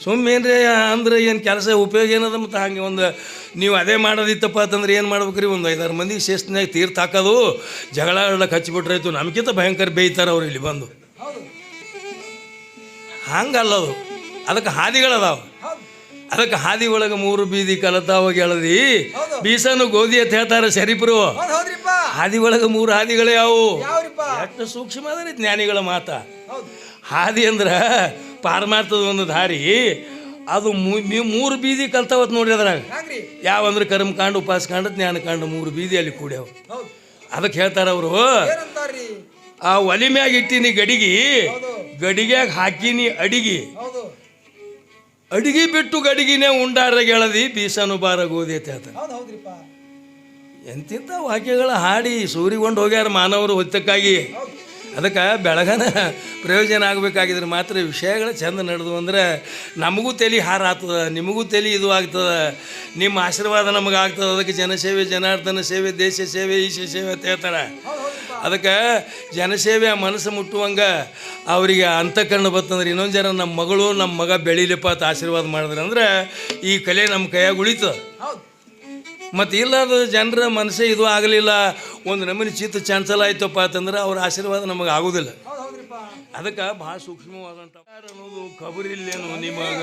ಸುಮ್ಮನೆ ಅಂದ್ರೆ ಏನು ಕೆಲಸ ಉಪಯೋಗ ಏನದ ಮತ್ತು ಹಂಗೆ ಒಂದು ನೀವು ಅದೇ ಮಾಡೋದಿತ್ತಪ್ಪ ಅಂತಂದ್ರೆ ಏನು ಮಾಡ್ಬೇಕ್ರಿ? ಒಂದು ಐದಾರು ಮಂದಿ ಶಿಸ್ತಿನಾಗ ತೀರ್ಥ ಹಾಕೋದು ಜಗಳ ಆಡಕ್ಕೆ ಹಚ್ಚಿಬಿಟ್ರಾಯ್ತು ನಮ್ಗಿಂತ ಭಯಂಕರ ಬೇಯ್ತಾರೆ ಅವ್ರು ಇಲ್ಲಿ ಬಂದು. ಹಂಗಲ್ಲ ಅದು. ಅದಕ್ಕೆ ಹಾದಿಗಳದಾವ. ಹೌದು ಅದಕ್ಕೆ ಹಾದಿ ಒಳಗೆ ಮೂರು ಬೀದಿ ಕಲತಾವ ಹೌದು. ಬೀಸನು ಗೋಧಿ ಅಂತ ಹೇಳ್ತಾರೆ ಶರೀಫರು. ಹೌದು ಒಳಗೆ ಮೂರು ಹಾದಿಗಳು ಯಾವುವು ಎಷ್ಟು ಸೂಕ್ಷ್ಮ ಅದ ಜ್ಞಾನಿಗಳ ಮಾತ. ಹೌದು ಅಂದ್ರೆ ಪಾರಮಾರ್ಥದ ಒಂದು ದಾರಿ. ಅದು ಮೂರು ಬೀದಿ ಕಲ್ತಾವತ್ ನೋಡ್ರಿ ಅದ್ರಾಗ. ಯಾವಂದ್ರೆ ಕರ್ಮಕಾಂಡ ಉಪಾಸಕಾಂಡ ಜ್ಞಾನಕಾಂಡ ಮೂರು ಬೀದಿ ಅಲ್ಲಿ ಕೂಡ್ಯಾವ. ಅದಕ್ಕೆ ಹೇಳ್ತಾರೆ ಅವರು ಆ ಒಲಿ ಮ್ಯಾಗ ಇಟ್ಟಿನಿ ಗಡಿಗಿ ಗಡಿಗ್ಯಾಗ ಹಾಕಿನಿ ಅಡಿಗಿ. ಅಡಿಗೆ ಬಿಟ್ಟು ಗಡಿಗಿನೇ ಉಂಡಾರ ಗೆಳದಿ ಬೀಸನು ಬಾರ ಗೋಧಿ ಅಂತ ಹೇಳ್ತಾರೆ. ಎಂತಿಂಥ ವಾಕ್ಯಗಳ ಹಾಡಿ ಸೂರಿಗೊಂಡು ಹೋಗ್ಯಾರ ಮಾನವರು ಹೊತ್ತಕ್ಕಾಗಿ. ಅದಕ್ಕೆ ಬೆಳಗನ ಪ್ರಯೋಜನ ಆಗಬೇಕಾಗಿದ್ರೆ ಮಾತ್ರ ವಿಷಯಗಳು ಚೆಂದ ನಡೆದು ಅಂದ್ರೆ ನಮಗೂ ತಲೆ ಹಾರ ನಿಮಗೂ ತಲೆ ಇದು ಆಗ್ತದೆ, ನಿಮ್ಮ ಆಶೀರ್ವಾದ ನಮಗೆ ಆಗ್ತದೆ. ಅದಕ್ಕೆ ಜನಸೇವೆ ಜನಾರ್ದನ ಸೇವೆ, ದೇಶ ಸೇವೆ, ಈಶ ಸೇವೆ ಅಂತ ಹೇಳ್ತಾರೆ. ಅದಕ್ಕೆ ಜನಸೇವೆ ಮನಸ್ಸು ಮುಟ್ಟುವಂಗೆ ಅವರಿಗೆ ಅಂತಃಕರಣ ಬರ್ತಂದ್ರೆ ಇನ್ನೊಂದು ಜನ ನಮ್ಮ ಮಗಳು ನಮ್ಮ ಮಗ ಬೆಳೀಲಿಪ್ಪ ಅಂತ ಆಶೀರ್ವಾದ ಮಾಡಿದ್ರೆ ಅಂದ್ರೆ ಈ ಕಲೆ ನಮ್ಮ ಕೈಯಾಗ ಉಳಿತು ಮತ್ತು ಅದು ಜನರ ಮನಸ್ಸೇ ಇದು ಆಗಲಿಲ್ಲ. ಒಂದು ನಮೂನಿ ಚಿತ್ತ ಚಾನ್ಸಲ್ ಆಯ್ತಪ್ಪ ಅಂತಂದ್ರೆ ಅವ್ರ ಆಶೀರ್ವಾದ ನಮಗೆ ಆಗೋದಿಲ್ಲ. ಅದಕ್ಕೆ ಭಾಳ ಸೂಕ್ಷ್ಮವಾದಂಥ ಅನ್ನೋದು ಕಬರಿಲ್ಲೇನು ನಿಮಗ?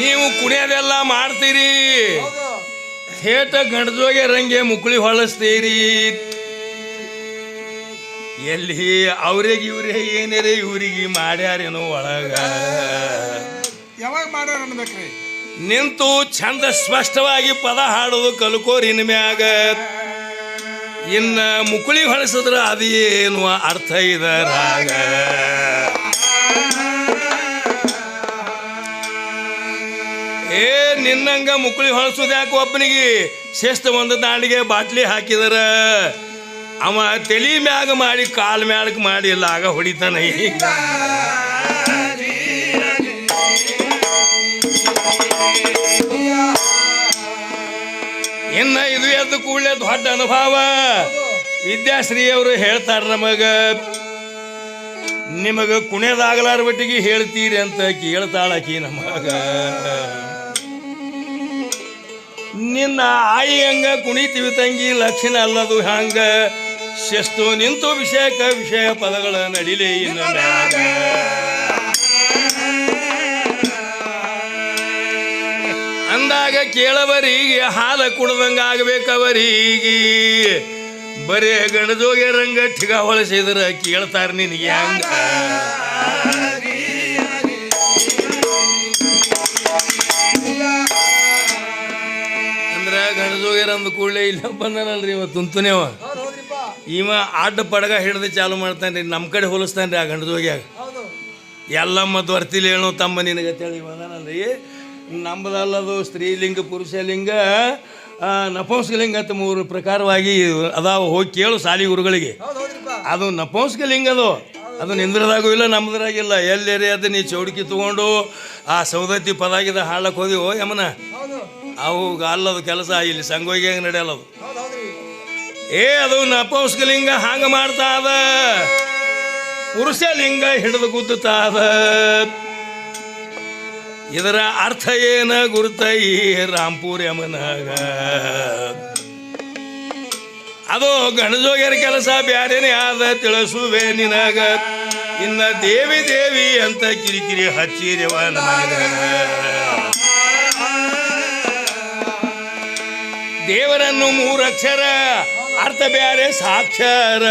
ನೀವು ಕುಡಿಯೋದೆಲ್ಲ ಮಾಡ್ತೀರಿ. ಥೇಟ ಗಂಡದೋಗೆ ರಂಗೆ ಮುಕುಳಿ ಹೊಳಸ್ತೀರಿ. ಎಲ್ಲಿ ಅವ್ರಿಗೆ ಇವ್ರಿಗೆ ಏನೇರೇ ಇವ್ರಿಗೆ ಮಾಡ್ಯಾರೇನೋ ಒಳಗ. ಯಾವಾಗ ಮಾಡ್ಯಾರ ಅನ್ಬೇಕ್ರಿ ನಿಂತು ಚಂದ ಸ್ಪಷ್ಟವಾಗಿ ಪದ ಹಾಡೋದು ಕಲ್ಕೋರಿ ಮ್ಯಾಗ. ಇನ್ನ ಮುಕುಳಿ ಹೊಳಸಿದ್ರ ಅದೇನು ಅರ್ಥ ಇದರಾಗ ಏ ನಿನ್ನಂಗ ಮುಕುಳಿ ಹೊಳಸೋದು ಯಾಕೆ ಒಬ್ಬನಿಗೆ ಶಿಸ್ತು ಒಂದು ದಾಂಡಿಗೆ ಬಾಟ್ಲಿ ಹಾಕಿದರ. ಅವ ತಲಿ ಮ್ಯಾಗ ಮಾಡಿ, ಕಾಲ್ ಮ್ಯಾಲಕ್ಕೆ ಮಾಡಿ ಆಗ ಹೊಡಿತಾನ ಇನ್ನ ಇದು ಎದ್ದು ಕೂಡಲೇ ದೊಡ್ಡ ಅನುಭವ. ವಿದ್ಯಾಶ್ರೀ ಅವರು ಹೇಳ್ತಾರ ನಮಗ, ನಿಮಗ ಕುಣಿಯದಾಗಲಾರ ಬಟ್ಟಿಗೆ ಹೇಳ್ತೀರಿ ಅಂತ ಕೇಳ್ತಾಳಕಿ ನಮಗ. ನಿನ್ನ ಆಯಿ ಹಂಗ ಕುಣಿತೀವಿ ತಂಗಿ, ಲಕ್ಷಣ ಅಲ್ಲದು ಹಂಗ. ಶಿಸ್ತು ನಿಂತು ವಿಷಯಕ ವಿಷಯ ಪದಗಳ ನಡಿಲಿ ಅಂದಾಗ ಕೇಳವರಿಗೆ ಹಾಲ ಕುಡ್ದಂಗ ಆಗ್ಬೇಕವರಿಗೆ ಬರೇ ಗಣದೋಗೆ ರಂಗ ಠಿಗ ಹೊಳಸಿದ್ರ ಕೇಳ್ತಾರ ನಿನಗೆ ಹಂಗ. ಅಂದ್ರೆ ಗಣಜೋಗ್ಯರ ಅಂದ ಕೂಡಲೇ ಇಲ್ಲ ಬಂದನಲ್ರಿ ಇವತ್ತು ತುಂತುನೇವ ಇವ ಅಡ್ಡ ಪಡಗ ಹಿಡಿದು ಚಾಲು ಮಾಡ್ತಾನೆ ರೀ ನಮ್ಮ ಕಡೆ ಹೋಲಿಸ್ತಾನ್ರಿ ಆ ಗಂಡದೋಗ್ಯಾಗ ಎಲ್ಲ ಎಲ್ಲಮ್ಮ ವರ್ತಿಲಿ ಹೇಳೋ ತಮ್ಮ ನಿನಗೆ ತಿಳಿ ಬಂದನಲ್ರಿ ನಮ್ಮದಲ್ಲದು ಸ್ತ್ರೀಲಿಂಗ ಪುರುಷಲಿಂಗ ನಪುಂಸಕಲಿಂಗ ಅಂತ ಮೂರು ಪ್ರಕಾರವಾಗಿ ಅದಾವ ಹೋಗಿ ಕೇಳು ಸಾಲಿ ಗುರುಗಳಿಗೆ. ಅದು ನಪುಂಸಕಲಿಂಗ ಅದು. ಅದು ನಿಂದ್ರದಾಗೂ ಇಲ್ಲ ನಮ್ಮದ್ರಾಗಿಲ್ಲ ಎಲ್ಲೇರಿ ಅದು ನೀ ಚೌಡಿಕಿ ತಗೊಂಡು ಆ ಸೌದತ್ತಿ ಪದಾಗಿದ ಹಾಳಕ್ಕೆ ಹೋದಿವೋ ಯಮನ? ಅವು ಅಲ್ಲದು ಕೆಲಸ ಇಲ್ಲಿ ಸಂಗೋಗಿ ಹೆಂಗೆ ಏ, ಅದು ನಪೌಸ್ಕ ಲಿಂಗ ಹಾಂಗ ಮಾಡ್ತಾ ಅದ ಪುರುಷ ಲಿಂಗ ಹಿಡಿದು ಗುದ್ದುತ್ತಾ ಅದ ಇದರ ಅರ್ಥ ಏನ ಗುರುತೈ ರಾಂಪುರ್ ಯಮನಾಗ ಅದು ಗಣಜೋಗ್ಯರ ಕೆಲಸ ಬ್ಯಾರೇನೆ ಆದ ತಿಳಿಸುವೆ ನಿನಗ. ಇನ್ನ ದೇವಿ ದೇವಿ ಅಂತ ಕಿರಿಕಿರಿ ಹಚ್ಚಿರಿವ ನನಗ ದೇವರನ್ನು ಮೂರಕ್ಷರ ಅರ್ಥ ಬೇರೆ ಸಾಕ್ಷರ.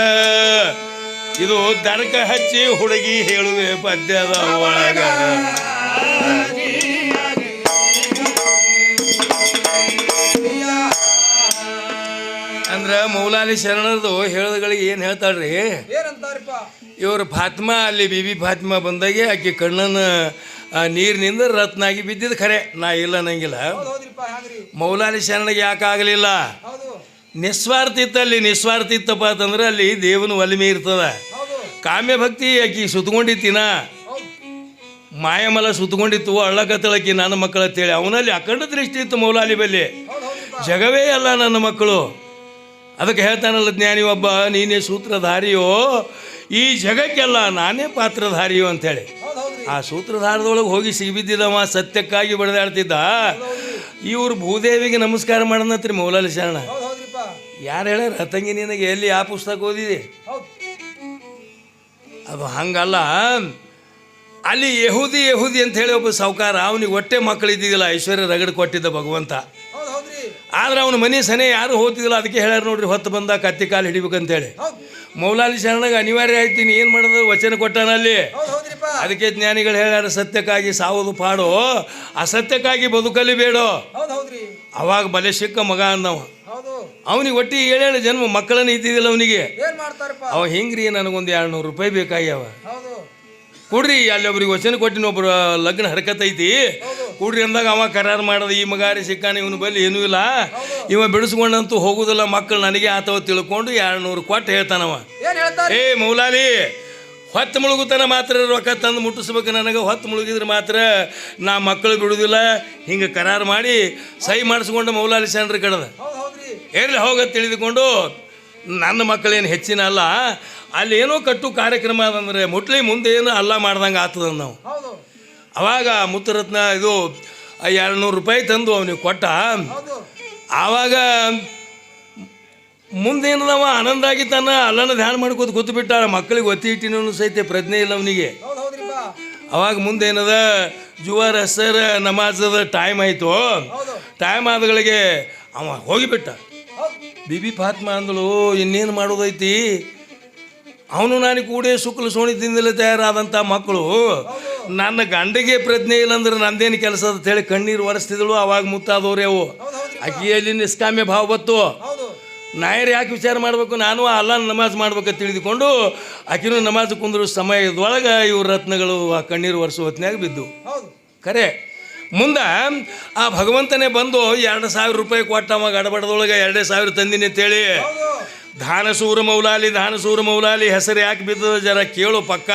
ಇದು ದನಕ ಹಚ್ಚಿ ಹುಡುಗಿ ಹೇಳುವೆ ಪದ್ಯದ ಒಳಗ. ಅಂದ್ರ ಮೌಲಾಲಿ ಶರಣರದು ಹೇಳೋದ್ಗಳಿಗೆ ಏನು ಹೇಳ್ತಾಳ್ರಿ? ಇವರು ಫಾತ್ಮಾ ಅಲ್ಲಿ ಬಿಬಿ ಫಾತ್ಮಾ ಬಂದಾಗೆ ಆಕೆ ಕಣ್ಣನ ಆ ನೀರಿನಿಂದ ರತ್ನಾಗಿ ಬಿದ್ದಿದ್ದು ಖರೆ. ನಾ ಇಲ್ಲ ನಂಗಿಲ್ಲ ಮೌಲಾಲಿ ಶರಣಗೆ ಯಾಕೆ ಆಗಲಿಲ್ಲ ನಿಸ್ವಾರ್ಥಿತ್ತಪ್ಪ ಅಂತಂದ್ರೆ ಅಲ್ಲಿ ದೇವನ ಒಲಿಮೆ ಇರ್ತದ. ಕಾಮ್ಯ ಭಕ್ತಿ ಆಕಿ ಸುತ್ಕೊಂಡಿತ್ತಿನ. ಮಾಯಮಲ ಸುತ್ಕೊಂಡಿತ್ತು ಅಳ್ಳಕತ್ತಳಕಿ ನನ್ನ ಮಕ್ಕಳು ಅಂತೇಳಿ ಅವನಲ್ಲಿ ಅಖಂಡ ದೃಷ್ಟಿ ಇತ್ತು ಮೌಲಾಲಿ ಬಲ್ಲಿ. ಜಗವೇ ಅಲ್ಲ ನನ್ನ ಮಕ್ಕಳು. ಅದಕ್ಕೆ ಹೇಳ್ತಾನಲ್ಲ ಜ್ಞಾನಿ ಒಬ್ಬ ನೀನೇ ಸೂತ್ರಧಾರಿಯೋ? ಈ ಜಗಕ್ಕೆಲ್ಲ ನಾನೇ ಪಾತ್ರಧಾರಿಯೋ ಅಂಥೇಳಿ. ಆ ಸೂತ್ರಧಾರದೊಳಗೆ ಹೋಗಿ ಸಿಗಿಬಿದ್ದಿದ್ದವ ಸತ್ಯಕ್ಕಾಗಿ ಬಡದಾಡ್ತಿದ್ದ. ಇವರು ಭೂದೇವಿಗೆ ನಮಸ್ಕಾರ ಮಾಡನತ್ರಿ ಮೌಲಾಲಿ ಶರಣ. ಯಾರು ಹೇಳ್ಯಾರ? ರತಂಗಿ ನಿನಗೆ ಎಲ್ಲಿ ಆ ಪುಸ್ತಕ ಓದಿದೆ? ಅದು ಹಂಗಲ್ಲ. ಅಲ್ಲಿ ಯಹೂದಿ ಯಹೂದಿ ಅಂತ ಹೇಳಿ ಒಬ್ಬ ಸಾವುಕಾರ ಅವನಿಗೆ ಒಟ್ಟೆ ಮಕ್ಕಳು ಇದ್ದಿದ್ದಿಲ್ಲ ಐಶ್ವರ್ಯ ರಗಡ್ ಕೊಟ್ಟಿದ್ದ ಭಗವಂತ. ಆದ್ರೆ ಅವನ ಮನೆ ಸನೆ ಯಾರು ಹೋಗ್ತಿದ್ದಿಲ್ಲ ಅದಕ್ಕೆ ಹೇಳ್ಯಾರ ನೋಡ್ರಿ ಹೊತ್ತು ಬಂದ ಕತ್ತಿ ಕಾಲು ಹಿಡಿಬೇಕಂತೇಳಿ ಮೌಲಾಲಿ ಶರಣಗೆ ಅನಿವಾರ್ಯ ಆಯ್ತು ನೀನು ಏನು ಮಾಡೋದು? ವಚನ ಕೊಟ್ಟಾನ ಅಲ್ಲಿ? ಹೌದ್ ಹೌದ್ರಿಪ್ಪ ಅದಕ್ಕೆ ಜ್ಞಾನಿಗಳು ಹೇಳ್ಯಾರ ಸತ್ಯಕ್ಕಾಗಿ ಸಾವುದು ಪಾಡು. ಅಸತ್ಯಕ್ಕಾಗಿ ಬದುಕಲಿ ಬೇಡೋ. ಅವಾಗ ಬಲೆ ಸಿಕ್ಕ ಮಗ ಅಂದವ. ಅವನಿಗೆ ಒಟ್ಟಿಗೆ ಏಳೇಳು ಜನ್ಮ ಮಕ್ಕಳನ್ನ ಇದ್ದಿದ್ದಿಲ್ಲ ಅವನಿಗೆ. ಅವ ಹಿಂಗ್ರಿ ನನಗೊಂದು ಎರಡು ನೂರು ರೂಪಾಯಿ ಬೇಕಾಗ್ಯಾವ ಕೊಡ್ರಿ ಅಲ್ಲಿ ಒಬ್ರಿಗೆ ವಚನ ಕೊಟ್ಟಿನ ಒಬ್ರು ಲಗ್ನ ಹರ್ಕತ್ತೈತಿ ಕೂಡ್ರಿ ಕೊಡ್ರಿ ಅಂದಾಗ ಅವ ಕರಾರು ಮಾಡದ ಈ ಮಗಾರಿ ಸಿಕ್ಕಾನ ಇವನು ಬಲ್ಲಿ ಏನೂ ಇಲ್ಲ. ಇವ ಬಿಡಿಸ್ಕೊಂಡಂತೂ ಹೋಗುದಿಲ್ಲ ಮಕ್ಕಳು ನನಗೆ ಆತವ ತಿಳ್ಕೊಂಡು ಎರಡು ನೂರು ಕೊಟ್ಟು ಹೇಳ್ತಾನವ. ಏ ಮೌಲಾಲಿ ಹೊತ್ತು ಮುಳುಗುತನ ಮಾತ್ರ ರೊಕ್ಕ ತಂದು ಮುಟ್ಟಿಸ್ಬೇಕು ನನಗೆ. ಹೊತ್ತು ಮುಳುಗಿದ್ರೆ ಮಾತ್ರ ನಾ ಮಕ್ಕಳು ಬಿಡುವುದಿಲ್ಲ ಹಿಂಗೆ ಕರಾರು ಮಾಡಿ ಸಹಿ ಮಾಡಿಸ್ಕೊಂಡು ಮೌಲಾಲಿ ಶರಣರ ಕಡದ. ಎಲ್ಲಿ ಹೋಗ ತಿಳಿದುಕೊಂಡು ನನ್ನ ಮಕ್ಕಳೇನು ಹೆಚ್ಚಿನ ಅಲ್ಲ. ಅಲ್ಲಿ ಏನೋ ಕಟ್ಟು ಕಾರ್ಯಕ್ರಮ ಅದಂದ್ರೆ ಮುಟ್ಲಿ ಮುಂದೆ ಏನು ಅಲ್ಲ ಮಾಡ್ದಂಗೆ ಆಗ್ತದ ನಾವು. ಅವಾಗ ಮುತ್ತರತ್ನ ಇದು ಎರಡು ನೂರು ರೂಪಾಯಿ ತಂದು ಅವನಿಗೆ ಕೊಟ್ಟ. ಆವಾಗ ಮುಂದೇನದವ? ಆನಂದ ತನ್ನ ಅಲ್ಲನ ಧ್ಯಾನ ಮಾಡ್ಕೋತ ಕೂತು ಬಿಟ್ಟ ಮಕ್ಕಳಿಗೆ ಒತ್ತಿ ಇಟ್ಟಿನೂ ಸಹಿತ ಪ್ರಜ್ಞೆ ಇಲ್ಲ ಅವನಿಗೆ. ಅವಾಗ ಮುಂದೇನದ? ಜುವಾರ್ ಸರ್ ನಮಾಜದ ಟೈಮ್ ಆಯಿತು. ಟೈಮ್ ಆದಗಳಿಗೆ ಅವ ಹೋಗಿಬಿಟ್ಟ. ಬಿಬಿ ಫಾತ್ಮ ಅಂದಳು ಇನ್ನೇನು ಮಾಡೋದೈತಿ? ಅವನು ನಾನು ಕೂಡೇ ಶುಕ್ಲ ಸೋಣಿದಿಂದಲೇ ತಯಾರಾದಂಥ ಮಕ್ಕಳು. ನನ್ನ ಗಂಡಿಗೆ ಪ್ರಜ್ಞೆ ಇಲ್ಲ ಅಂದ್ರೆ ನಂದೇನು ಕೆಲಸ ಅಂತ ಹೇಳಿ ಕಣ್ಣೀರು ಒರೆಸ್ತಿದಳು ಅವಾಗ ಮುತ್ತಾದವ್ರೆ ಅವು. ಅಕ್ಕಿಯಲ್ಲಿ ನಿಷ್ಕಾಮ್ಯ ಭಾವ ಬತ್ತು ನಾಯರು ಯಾಕೆ ವಿಚಾರ ಮಾಡಬೇಕು? ನಾನು ಅಲ್ಲ ನಮಾಜ್ ಮಾಡ್ಬೇಕು ತಿಳಿದುಕೊಂಡು ಆಕಿನೂ ನಮಾಜ್ ಕುಂದ್ರು ಸಮಯದೊಳಗೆ ಇವ್ರ ರತ್ನಗಳು ಆ ಕಣ್ಣೀರು ಒರೆಸೋ ಹೊತ್ತಿನಾಗ ಬಿದ್ದು ಖರೆ. ಮುಂದೆ ಆ ಭಗವಂತನೇ ಬಂದು ಎರಡು ಸಾವಿರ ರೂಪಾಯಿ ಕೊಟ್ಟವ ಗಡಬಡದೊಳಗೆ ಎರಡೇ ಸಾವಿರ ತಂದಿನಿ ಅಂತೇಳಿ ಧಾನಸೂರ ಮೌಲಾಲಿ ಧಾನಸೂರ ಮೌಲಾಲಿ ಹೆಸರು ಯಾಕೆ ಬಿದ್ದದ ಜರ ಕೇಳು ಪಕ್ಕ.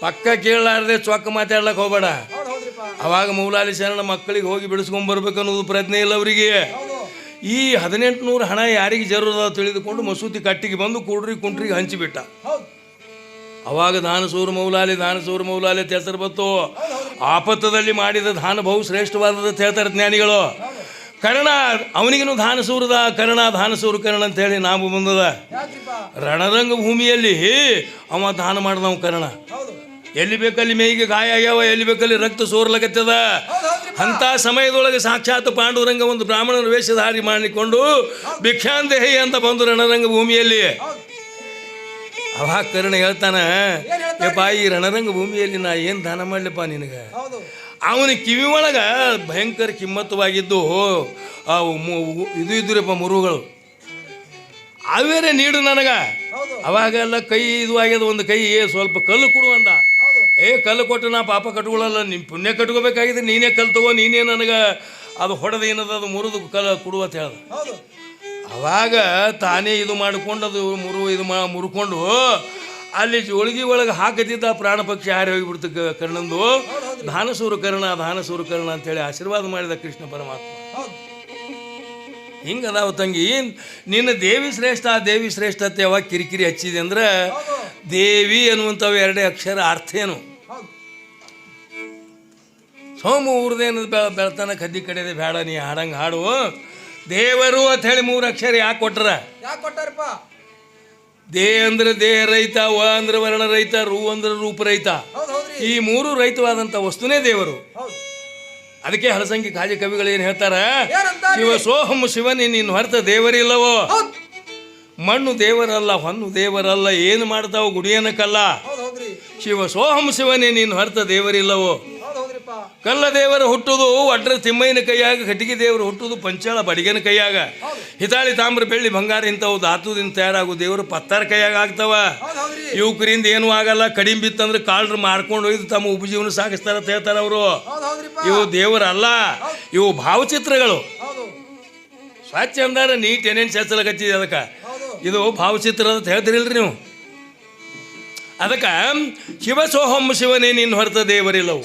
ಪಕ್ಕ ಕೇಳಲಾರ್ದೆ ಚೊಕ್ಕ ಮಾತಾಡ್ಲಕ್ಕೆ ಹೋಗ್ಬೇಡ. ಅವಾಗ ಮೌಲಾಲಿ ಶರಣ ಮಕ್ಕಳಿಗೆ ಹೋಗಿ ಬಿಡಿಸ್ಕೊಂಬರ್ಬೇಕು ಅನ್ನೋದು ಪ್ರಜ್ಞೆ ಇಲ್ಲ ಅವರಿಗೆ. ಈ ಹದಿನೆಂಟು ನೂರು ಹಣ ಯಾರಿಗೆ ಜರೂರದ ತಿಳಿದುಕೊಂಡು ಮಸೂತಿ ಕಟ್ಟಿಗೆ ಬಂದು ಕುಡ್ರಿ ಕುಂಟ್ರಿಗೆ ಹಂಚಿಬಿಟ್ಟ. ಅವಾಗ ದಾನಸೂರು ಮೌಲಾಲಿ ದಾನಸೂರು ಮೌಲಾಲಿ ಅಂತ ಬತ್ತು ಬಂತು. ಆಪತ್ತದಲ್ಲಿ ಮಾಡಿದ ದಾನ ಬಹು ಶ್ರೇಷ್ಠವಾದದ್ದು ಅಂತ ಹೇಳ್ತಾರೆ ಜ್ಞಾನಿಗಳು. ಕರ್ಣ ಅವನಿಗೂ ದಾನಸೂರದ? ಕರ್ಣ ದಾನಸೂರು ಕರ್ಣ ಅಂತ ಹೇಳಿ ನಾವು ಬಂದದ. ರಣರಂಗ ಭೂಮಿಯಲ್ಲಿ ಅವ ದಾನ ಮಾಡಿದವ ಕರ್ಣ. ಎಲ್ಲಿ ಬೇಕಲ್ಲಿ ಮೇಯಿಗೆ ಗಾಯ ಆಗ್ಯಾವ ಎಲ್ಲಿ ಬೇಕಲ್ಲಿ ರಕ್ತ ಸೋರ್ಲಕತ್ತದ? ಅಂತ ಅಂಥ ಸಮಯದೊಳಗೆ ಸಾಕ್ಷಾತ್ ಪಾಂಡುರಂಗ ಒಂದು ಬ್ರಾಹ್ಮಣನ ವೇಷಧಾರಿ ಮಾಡಿಕೊಂಡು ಭಿಕ್ಷಾಂದೇಹಿ ಅಂತ ಬಂದು ರಣರಂಗ ಭೂಮಿಯಲ್ಲಿ. ಅವಾಗ ಕರ್ಣ ಹೇಳ್ತಾನ? ಯಪ್ಪ ಈ ರಣರಂಗ ಭೂಮಿಯಲ್ಲಿ ನಾ ಏನು ದಾನ ಮಾಡಲಿಪ್ಪ ನಿನಗೆ? ಅವನ ಕಿವಿ ಒಳಗೆ ಭಯಂಕರ ಕಿಮ್ಮತ್ತವಾಗಿದ್ದು ಇದು ಇದ್ರಪ್ಪ ಮುರುಗಳು. ಅವೇರೆ ನೀಡು ನನಗ. ಅವಾಗೆಲ್ಲ ಕೈ ಇದು ಆಗ್ಯದ ಒಂದು ಕೈ ಸ್ವಲ್ಪ ಕಲ್ಲು ಕೊಡು ಅಂದ. ಏ ಕಲ್ಲು ಕೊಟ್ಟು ನಾ ಪಾಪ ಕಟ್ಕೊಳ್ಳಲ್ಲ ನಿಮ್ಮ ಪುಣ್ಯ ಕಟ್ಕೋಬೇಕಾಗಿದೆ ನೀನೇ ಕಲ್ ತಗೋ ನೀನೇ ನನಗೆ ಅದು ಹೊಡೆದು ಏನದ ಅದು ಮುರಿದು ಕಲ್ ಕೊಡು ಅಂತ ಹೇಳ್ದ. ಅವಾಗ ತಾನೇ ಇದು ಮಾಡಿಕೊಂಡು ಅದು ಮುರು ಇದು ಮಾ ಮುರ್ಕೊಂಡು ಅಲ್ಲಿ ಜೋಳಿಗೆ ಒಳಗೆ ಹಾಕತಿದ್ದ ಪ್ರಾಣ ಪಕ್ಷಿ ಹಾರಿ ಹೋಗಿಬಿಡ್ತು ಕರ್ಣಂದು. ಧಾನಸೂರು ಕರ್ಣ ಧಾನಸೂರು ಕರ್ಣ ಅಂತೇಳಿ ಆಶೀರ್ವಾದ ಮಾಡಿದ ಕೃಷ್ಣ ಪರಮಾತ್ಮ. ಹೌದು ಹಿಂಗದಾವ ತಂಗಿ ನಿನ್ನ ದೇವಿ ಶ್ರೇಷ್ಠ ಆ ದೇವಿ ಶ್ರೇಷ್ಠತೆ ಯಾವಾಗ ಕಿರಿಕಿರಿ ಹಚ್ಚಿದೆ ಅಂದ್ರೆ ದೇವಿ ಅನ್ನುವಂಥವು ಎರಡೇ ಅಕ್ಷರ ಅರ್ಥ ಏನು? ಸೋಮು ಊರ್ದೇನು ಬೆಳ ಬೆಳ್ತಾನ ಕದ್ದಿ ಕಡೆದೆ ಬೇಡ ನೀ ಹಾಡಂಗೆ ಹಾಡು. ದೇವರು ಅಂತ ಹೇಳಿ ಮೂರು ಅಕ್ಷರ ಯಾಕೆ ಕೊಟ್ರ? ಯಾಕೆ ಕೊಟ್ಟಾರಪ್ಪ? ದೇ ಅಂದ್ರೆ ದೇಹ ರೈತ ವ ಅಂದ್ರೆ ವರ್ಣ ರೈತ ರೂ ಅಂದ್ರೆ ರೂಪ ರೈತ. ಈ ಮೂರು ರೈತವಾದಂಥ ವಸ್ತುನೇ ದೇವರು. ಅದಕ್ಕೆ ಹಲಸಂಗಿ ಕಾಜಿ ಕವಿಗಳು ಏನು ಹೇಳ್ತಾರ? ಶಿವ ಸೋಹಂ ಶಿವನೇ ನೀನು ಹೊರತ ದೇವರಿಲ್ಲವೋ? ಮಣ್ಣು ದೇವರಲ್ಲ ಹೊನ್ನು ದೇವರಲ್ಲ ಏನು ಮಾಡ್ತಾವ ಗುಡಿಯನ ಕಲ್ಲ ಶಿವ ಸೋಹಂ ಶಿವನೇ ನೀನು ಹೊರತ ದೇವರಿಲ್ಲವೋ? ಕಲ್ಲ ದೇವರು ಹುಟ್ಟುದು ಒಡ್ರ ತಿಮ್ಮಯ್ಯನ ಕೈಯಾಗ ಕಟ್ಟಿಗೆ ದೇವರು ಹುಟ್ಟುದು ಪಂಚಾಳ ಬಡಿಗೆನ ಕೈಯಾಗ. ಹಿತಾಳಿ ತಾಮ್ರ ಬೆಳ್ಳಿ ಬಂಗಾರ ಇಂಥವು ಧಾತುದಿಂದ ತಯಾರಾಗು ದೇವರು ಪತ್ತಾರ ಕೈಯಾಗ ಆಗ್ತಾವ. ಯುವಕರಿಂದ ಏನೂ ಆಗಲ್ಲ. ಕಡಿಮೆ ಬಿತ್ತಂದ್ರೆ ಕಾಳ್ರು ಮಾರ್ಕೊಂಡು ಒಯ್ದು ತಮ್ಮ ಉಪಜೀವನ ಸಾಗಿಸ್ತಾರ ಅಂತ ಹೇಳ್ತಾರೆ ಅವರು. ಇವು ದೇವರಲ್ಲ. ಇವು ಭಾವಚಿತ್ರಗಳು. ಸ್ವಚ್ಛ ಅಂದಾರ ನೀಟ್ ಏನೇನು ಸೇರ್ಸಲಕತ್ತಿದೆ ಅದಕ್ಕೆ. ಇದು ಭಾವಚಿತ್ರ ಅಂತ ಹೇಳ್ತಿರಿಲ್ರಿ ನೀವು? ಅದಕ್ಕೆ ಶಿವ ಸೋಹಂ ಶಿವನೇ ನಿನ್ನ ಹೊರತ ದೇವರಿಲ್ಲವು.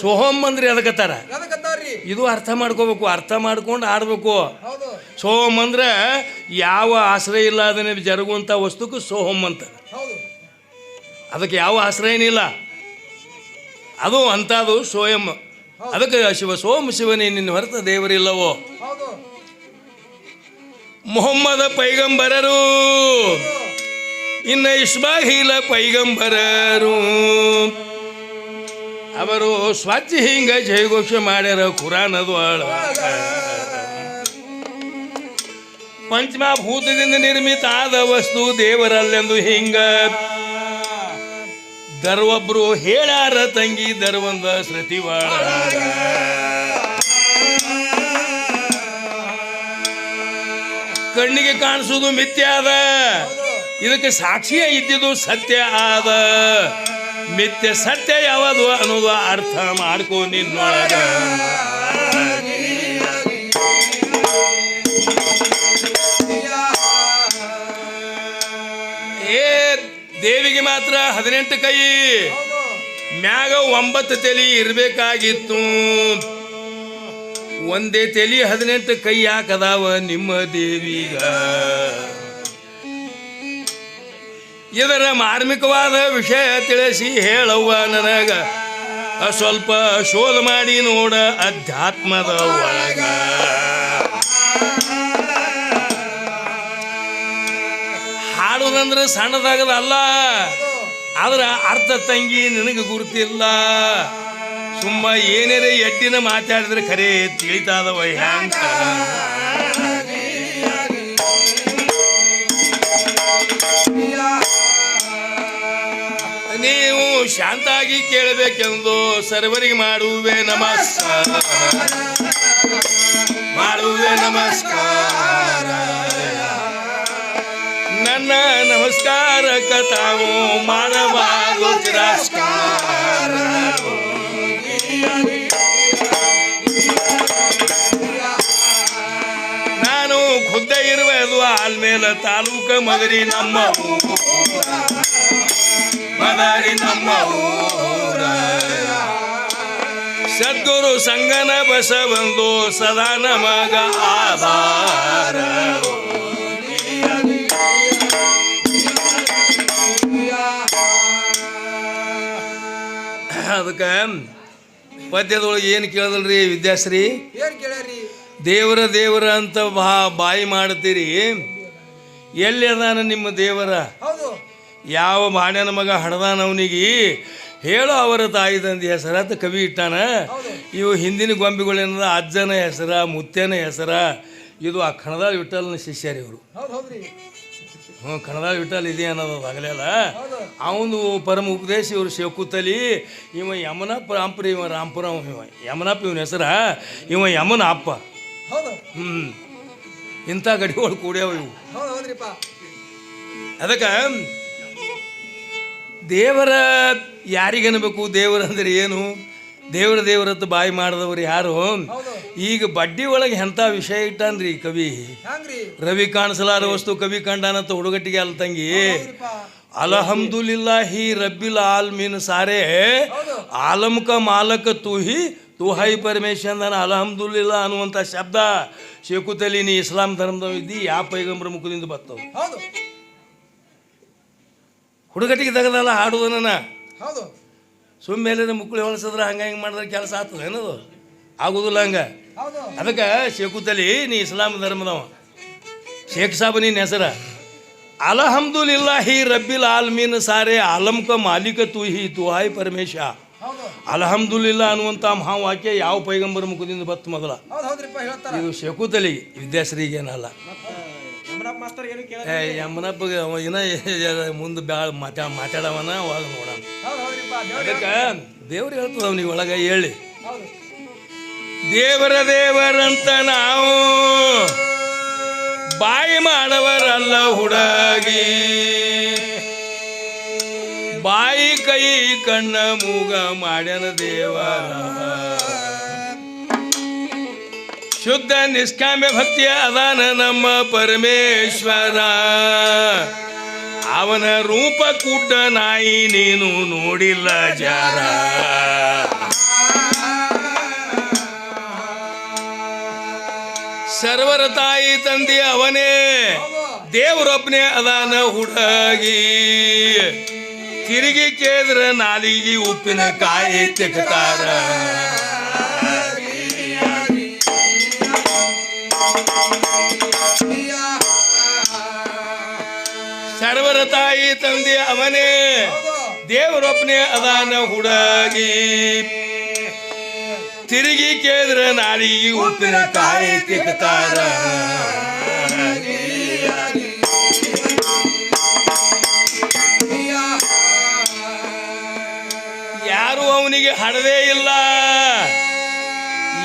ಸೋಹಂ ಅಂದ್ರೆ ಅದಕ್ಕತ್ತಾರ ಇದು ಅರ್ಥ ಮಾಡ್ಕೋಬೇಕು ಅರ್ಥ ಮಾಡ್ಕೊಂಡು ಆಡ್ಬೇಕು. ಸೋಹಮ್ ಅಂದ್ರೆ ಯಾವ ಆಶ್ರಯ ಇಲ್ಲ ಅದನ್ನ ಜರುಗುವಂಥ ವಸ್ತುಕ್ಕೂ ಸೋಹಮ್ ಅಂತ ಅದಕ್ಕೆ ಯಾವ ಆಶ್ರಯನಿಲ್ಲ ಅದು ಅಂಥದ್ದು ಸೋಯಂ ಅದಕ್ಕೆ ಶಿವ ಸೋಮ ಶಿವನೇ ನಿನ್ನ ಹೊರತ ದೇವರಿಲ್ಲವೋ? ಮೊಹಮ್ಮದ ಪೈಗಂಬರರು. ಇನ್ನು ಇಸ್ಮಾಹೀಲ ಪೈಗಂಬರರು. ಅವರು ಸ್ವಚ್ಛ ಹಿಂಗ ಜಯಘೋಷ ಮಾಡ್ಯಾರ ಕುರಾನದು ಪಂಚಮಭೂತದಿಂದ ನಿರ್ಮಿತ ಆದ ವಸ್ತು ದೇವರಲ್ಲೆಂದು ಹಿಂಗ. ದರ್ವೊಬ್ರು ಹೇಳಾರ ತಂಗಿ ದರ್ವಂದ ಸೃತಿವಾಳ. ಕಣ್ಣಿಗೆ ಕಾಣಿಸೋದು ಮಿಥ್ಯಾದ ಇದಕ್ಕೆ ಸಾಕ್ಷಿಯ ಇದ್ದಿದ್ದು ಸತ್ಯ ಆದ. ಮಿಥ್ಯ ಸತ್ಯ ಯಾವುದು ಅನ್ನೋದು ಅರ್ಥ ಮಾಡ್ಕೋ ನಿನ್ನೊಳಗ. ದೇವಿಗೆ ಮಾತ್ರ ಹದಿನೆಂಟು ಕೈ. ಮ್ಯಾಗ ಒಂಬತ್ತು ತಲೆ ಇರಬೇಕಾಗಿತ್ತು. ಒಂದೇ ತಲೆ ಹದಿನೆಂಟು ಕೈ ಯಾಕದಾವ ನಿಮ್ಮ ದೇವಿಗ? ಇದರ ಮಾರ್ಮಿಕವಾದ ವಿಷಯ ತಿಳಿಸಿ ಹೇಳವ್ವ ನನಗ. ಸ್ವಲ್ಪ ಶೋಧ ಮಾಡಿ ನೋಡ ಅಧ್ಯಾತ್ಮದ ಒಳಗ. ಹಾಡುದಂದ್ರೆ ಸಣ್ಣದಾಗದಲ್ಲ ಆದ್ರೆ ಅರ್ಥ ತಂಗಿ ನಿನಗೆ ಗುರುತಿಲ್ಲ. ಸುಮ್ಮ ಏನೇನೆ ಎಡ್ಡಿನ ಮಾತಾಡಿದ್ರೆ ಖರೆ ತಿಳಿತಾದವ ಹ್ಯಾಂಗ ನೀವು ಶಾಂತಾಗಿ ಕೇಳಬೇಕೆಂದು ಸರ್ವರಿಗೆ ಮಾಡುವೆ ನಮಸ್ಕಾರ. ಮಾಡುವೆ ನಮಸ್ಕಾರ. ನನ್ನ ಕಥಾವು ಮಾಡಬಾರದು ತಿರಸ್ಕಾರ ನಾನು ಖುದ್ದ ಇರುವುದು ಆಲ್ಮೇಲ ತಾಲೂಕ ಮದರಿ ನಮ್ಮ. ಮದರಿ ನಮ್ಮ. ಸದ್ಗುರು ಸಂಗನ ಬಸವಂದು ಸದಾ ನಮಗ ಆಧಾರ ಅದಕ್ಕೆ ಪದ್ಯದೊಳಗೆ ಏನು ಕೇಳದಲ್ರಿ ವಿದ್ಯಾಶ್ರೀ? ಏನು ಕೇಳ್ರಿ ದೇವರ ದೇವರ ಅಂತ ಬಾ ಬಾಯಿ ಮಾಡ್ತೀರಿ. ಎಲ್ಲಿ ಅದಾನ ನಿಮ್ಮ ದೇವರ? ಹೌದು. ಯಾವ ಬಾಣ್ಯನ ಮಗ ಹಡ್ದಾನ ಅವನಿಗೆ? ಹೇಳೋ ಅವರ ತಾಯಿ ತಂದೆ ಹೆಸರ ಅಂತ ಕವಿ ಇಟ್ಟಾನ. ಇವು ಹಿಂದಿನ ಗೊಂಬೆಗಳೇನದ ಅಜ್ಜನ ಹೆಸರ ಮುತ್ಯನ ಹೆಸರ. ಇದು ಆ ಕಣದಾಳ ಇಟ್ಟಲ್ಲ ಶಿಷ್ಯರಿ ಇವರು. ಹೌದು ಹ್ಞೂ ಕಣದಾಳ ವಿಠಲ್ ಇದೆ ಅನ್ನೋದು ಆಗಲೆಲ್ಲ ಅವನು ಪರಮ ಉಪದೇಶ ಇವರು ಶೇಕುತಲಿ ಇವ ಯಮನ ರಾಂಪುರ ಇವ ರಾಮಪುರ ಇವ ಯಮನಪ್ಪ ಇವನ ಹೆಸರ ಇವ ಯಮನ ಅಪ್ಪ ಹ್ಞೂ ಇಂಥ ಗಡಿಗಳು ಕೂಡ್ಯಾವ ಇವು. ಅದಕ್ಕೆ ದೇವರ ಯಾರಿಗನ್ಬೇಕು? ದೇವರ ಅಂದ್ರೆ ಏನು? ದೇವರ ದೇವ್ರದ್ದು ಬಾಯಿ ಮಾಡಿದವರು ಯಾರು? ಈಗ ಬಡ್ಡಿ ಒಳಗೆ ಎಂಥ ವಿಷಯ ಇಟ್ಟಾನ್ರಿ ಕವಿ? ರವಿ ಕಾಣಿಸಲಾರ ವಸ್ತು ಕವಿ ಕಂಡಾನಂತ ಹುಡುಗಟ್ಟಿಗೆ ಅಲ್ಲ ತಂಗಿ. ಅಲಹಮದುಲ್ಲಾ ಅಲ್ಹಮ್ದುಲಿಲ್ಲಾಹಿ ರಬ್ಬಿಲ್ ಆಲ್ಮೀನ್ ಸಾರೆ. ಹೌದು. ಆಲಮ್ ಕ ಮಾಲಕ ತೂಹಿ ತುಹೈ ಪರಮೇಶ್ ಪರಮೇಶ್ವರನ ಅಲ್ಹಮ್ದುಲಿಲ್ಲಾ ಅನ್ನುವಂಥ ಶಬ್ದ ಶೇಕುತಲಿ ನೀ ಇಸ್ಲಾಂ ಧರ್ಮದವ ಇದ್ದಿ ಯಾ ಪೈಗಂಬರ ಮುಖದಿಂದ ಬರ್ತವೆ ಹುಡುಗಟ್ಟಿಗೆ ತೆಗೆದಲ್ಲ ಹಾಡುದನ ಹೌದು ಸುಮ್ಮೇಲೆ ಮುಕ್ಕಳು ಹೊಲಸಿದ್ರೆ ಹಂಗೆ ಹಿಂಗೆ ಮಾಡಿದ್ರೆ ಕೆಲಸ ಆಗ್ತದೆ ಏನದು? ಆಗೋದಿಲ್ಲ ಹಂಗೆ. ಅದಕ್ಕೆ ಶೇಖುತಲಿ ನೀ ಇಸ್ಲಾಂ ಧರ್ಮದವ. ಶೇಖ್ ಸಾಬ್ ನಿನ್ನ ಹೆಸರ. ಅಲ್ಹಮ್ದುಲಿಲ್ಲಾಹಿ ರಬ್ಬಿಲ್ ಆಲ್ಮೀನ್ ಸಾರೆ ಆಲಂಕ ಕ ಮಾಲೀಕ ತೂ ಹಿ ತು ಹಾಯ್ ಪರಮೇಶ. ಹೌದು. ಇಲ್ಲ ಅನ್ನುವಂಥ ಮಹಾವಾಕ್ಯ ಯಾವ ಪೈಗಂಬರ ಮುಖದಿಂದ ಬತ್ತು ಮೊದಲ ಇದು ಶೇಖುತಲಿ ವಿದ್ಯಾಶ್ರೀಗೇನಲ್ಲ. ಮಾಸ್ತರ್ ಏನು ಕೇಳ ಇನ್ನ ಮುಂದೆ ಬ್ಯಾಳ ಮಾತಾ ಮಾತಾಡವನ ಅವಾಗ ನೋಡೋಣ. ಅದಕ್ಕೆ ದೇವ್ರು ಹೇಳ್ತದ ಅವನಿಗೆ ಒಳಗೆ ಹೇಳಿ. ದೇವರ ದೇವರಂತ ನಾವು ಬಾಯಿ ಮಾಡವರಲ್ಲ ಹುಡುಗಿ. ಬಾಯಿ ಕೈ ಕಣ್ಣ ಮೂಗ ಮಾಡ್ಯನ ದೇವರ. ಶುದ್ಧ ನಿಷ್ಕಾಮ್ಯ ಭಕ್ತಿಯ ಅದಾನ ನಮ್ಮ ಪರಮೇಶ್ವರ. ಅವನ ರೂಪ ಕೂಟ ನಾಯಿ ನೀನು ನೋಡಿಲ್ಲ ಜಾರ. ಸರ್ವ ಸರ್ವರ ತಾಯಿ ತಂದೆ ಅವನೇ ದೇವರೊಬ್ಬನೇ ಅದಾನ ಹುಡುಗಿ. ತಿರುಗಿ ಕೇದ್ರ ನಾಲಿಗೆ ಉಪ್ಪಿನ ಕಾಯಿ ತೆಗ್ತಾರ ಸರ್ವರ ತಾಯಿ ತಂದೆ ಅವನೇ, ದೇವರೊಬ್ಬನೇ ಅದಾನ ಹುಡುಗಿ. ತಿರುಗಿ ಕೇದ್ರ ನಾಲಿಗೆ ಉಪ್ಪಿನ ಕಾಯಿ ತಿಕ್ತಾರ. ಯಾರು ಅವನಿಗೆ ಹಡದೇ ಇಲ್ಲ.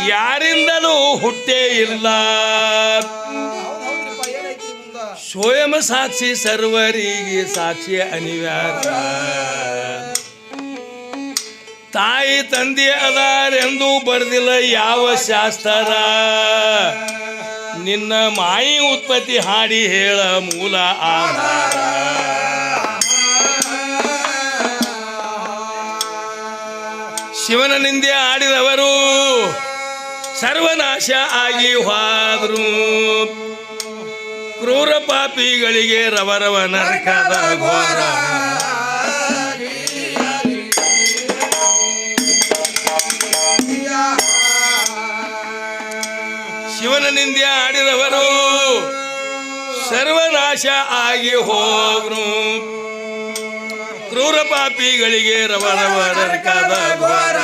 ಯಾರಿಂದಲೂ ಹುಟ್ಟೇ ಇಲ್ಲ. ಸ್ವಯಂ ಸಾಕ್ಷಿ ಸರ್ವರಿಗೆ ಸಾಕ್ಷಿ ಅನಿವಾರ್ಯ. ತಾಯಿ ತಂದೆ ಅದಾರೆಂದು ಬರೆದಿಲ್ಲ ಯಾವ ಶಾಸ್ತ್ರ. ನಿನ್ನ ಮಾಯಿ ಉತ್ಪತ್ತಿ ಹಾಡಿ ಹೇಳ ಮೂಲ ಆಧಾರ. ಶಿವನ ನಿಂದೆ ಆಡಿದವರು ಸರ್ವನಾಶ ಆಗಿ ಹಾದ್ರು. ಕ್ರೂರ ಪಾಪಿಗಳಿಗೆ ರವರವ ನರಕದ ಘೋರ ಶಿವನ ನಿಂದೆ ಆಡಿದವರು ಸರ್ವನಾಶ ಆಗಿ ಹೋಗ್ರು ಕ್ರೂರ ಪಾಪಿಗಳಿಗೆ ರವರವ ನರಕದ ಘೋರ